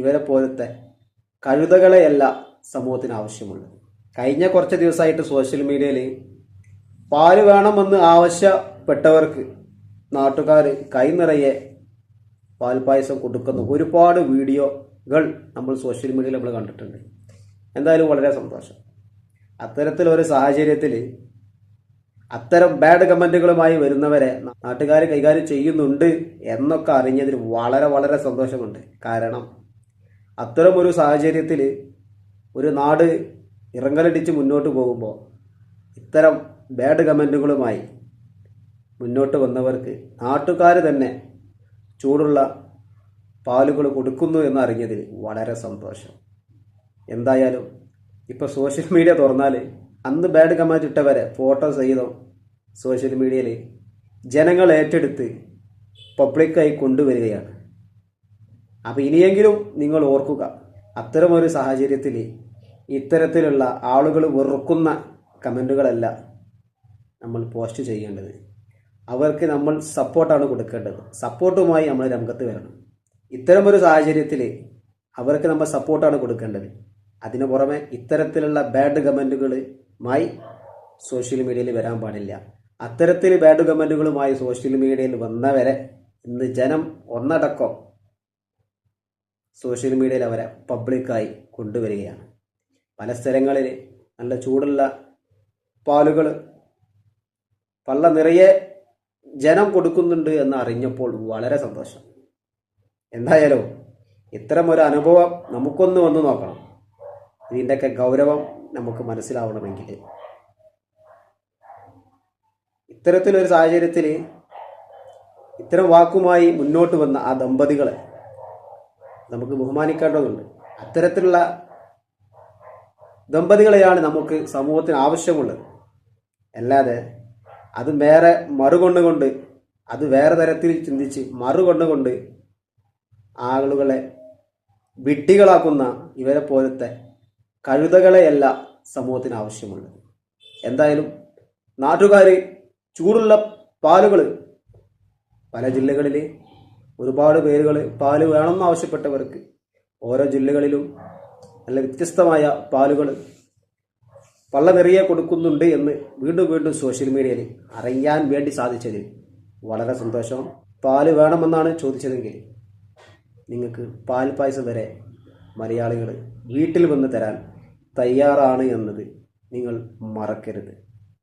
ഇവരെ പോലത്തെ കഴുതകളെയല്ല സമൂഹത്തിന് ആവശ്യമുള്ളത്. കഴിഞ്ഞ കുറച്ച് ദിവസമായിട്ട് സോഷ്യൽ മീഡിയയിൽ പാൽ വേണമെന്ന് ആവശ്യപ്പെട്ടവർക്ക് നാട്ടുകാർ കൈ നിറയെ പാൽപ്പായസം കൊടുക്കുന്ന. ഒരുപാട് വീഡിയോകൾ നമ്മൾ സോഷ്യൽ മീഡിയയിൽ നമ്മൾ കണ്ടിട്ടുണ്ട്. എന്തായാലും വളരെ സന്തോഷം. അത്തരത്തിലൊരു സാഹചര്യത്തിൽ അത്തരം ബാഡ് കമന്റുകളുമായി വരുന്നവരെ നാട്ടുകാർ കൈകാര്യം ചെയ്യുന്നുണ്ട് എന്നൊക്കെ അറിഞ്ഞതിൽ വളരെ വളരെ സന്തോഷമുണ്ട്. കാരണം അത്തരം ഒരു സാഹചര്യത്തിൽ ഒരു നാട് ഇറങ്ങലടിച്ച് മുന്നോട്ട് പോകുമ്പോൾ ഇത്തരം ബാഡ് കമന്റുകളുമായി മുന്നോട്ട് വന്നവർക്ക് നാട്ടുകാർ തന്നെ ചൂടുള്ള പാലുകൾ കൊടുക്കുന്നു എന്നറിഞ്ഞതിൽ വളരെ സന്തോഷം. എന്തായാലും ഇപ്പോൾ സോഷ്യൽ മീഡിയ തുറന്നാൽ അന്ന് ബാഡ് കമന്റ് ഇട്ടവരെ ഫോട്ടോ സഹിതം സോഷ്യൽ മീഡിയയിൽ ജനങ്ങൾ ഏറ്റെടുത്ത് പബ്ലിക്കായി കൊണ്ടുവരികയാണ്. അപ്പോൾ ഇനിയെങ്കിലും നിങ്ങൾ ഓർക്കുക അത്തരമൊരു സാഹചര്യത്തിൽ ഇത്തരത്തിലുള്ള ആളുകൾ വെറുക്കുന്ന കമന്റുകളല്ല നമ്മൾ പോസ്റ്റ് ചെയ്യേണ്ടത്. അവർക്ക് നമ്മൾ സപ്പോർട്ടാണ് കൊടുക്കേണ്ടത്. സപ്പോർട്ടുമായി നമ്മൾ രംഗത്ത് വരണം. ഇത്തരമൊരു സാഹചര്യത്തിൽ അവർക്ക് നമ്മൾ സപ്പോർട്ടാണ് കൊടുക്കേണ്ടത്. അതിനു പുറമെ ഇത്തരത്തിലുള്ള ബാഡ് കമന്റുകളുമായി സോഷ്യൽ മീഡിയയിൽ വരാൻ പാടില്ല. അത്തരത്തിൽ ബാഡ് കമന്റുകളുമായി സോഷ്യൽ മീഡിയയിൽ വന്നവരെ ഇന്ന് ജനം ഒന്നടക്കം സോഷ്യൽ മീഡിയയിൽ അവരെ പബ്ലിക്കായി കൊണ്ടുവരികയാണ്. പല സ്ഥലങ്ങളിൽ നല്ല ചൂടുള്ള പാലുകൾ പള്ള നിറയെ ജനം കൊടുക്കുന്നുണ്ട് എന്ന് അറിഞ്ഞപ്പോൾ വളരെ സന്തോഷം. എന്തായാലും ഇത്തരം ഒരു അനുഭവം നമുക്കൊന്ന് വന്ന് നോക്കണം. ഇതിന്റെയൊക്കെ ഗൗരവം നമുക്ക് മനസ്സിലാവണമെങ്കിൽ. ഇത്തരത്തിലൊരു സാഹചര്യത്തിൽ ഇത്തരം വാക്കുമായി മുന്നോട്ട് വന്ന ആ ദമ്പതികളെ നമുക്ക് ബഹുമാനിക്കേണ്ടതുണ്ട്. അത്തരത്തിലുള്ള ദമ്പതികളെയാണ് നമുക്ക് സമൂഹത്തിന് ആവശ്യമുള്ളത്. അല്ലാതെ അത് വേറെ മറുകൊണ്ടുകൊണ്ട് അത് വേറെ തരത്തിൽ ചിന്തിച്ച് മറുകൊണ്ടുകൊണ്ട് ആളുകളെ വിട്ടികളാക്കുന്ന ഇവരെ പോലത്തെ കഴുതകളെയല്ല സമൂഹത്തിന് ആവശ്യമുള്ളത്. എന്തായാലും നാട്ടുകാർ ചൂടുള്ള പാലുകൾ പല ജില്ലകളിൽ ഒരുപാട് പേരുകൾ പാൽ വേണമെന്ന് ആവശ്യപ്പെട്ടവർക്ക്. ഓരോ ജില്ലകളിലും നല്ല വ്യത്യസ്തമായ പാലുകൾ പള്ള നിറയെ കൊടുക്കുന്നുണ്ട് എന്ന് വീണ്ടും വീണ്ടും സോഷ്യൽ മീഡിയയിൽ അറിയാൻ വേണ്ടി സാധിച്ചതിൽ വളരെ സന്തോഷം. പാൽ വേണമെന്നാണ് ചോദിച്ചതെങ്കിൽ നിങ്ങൾക്ക് പാൽ പായസം വരെ മലയാളികൾ വീട്ടിൽ വന്ന് തരാൻ തയ്യാറാണ് എന്നത് നിങ്ങൾ മറക്കരുത്.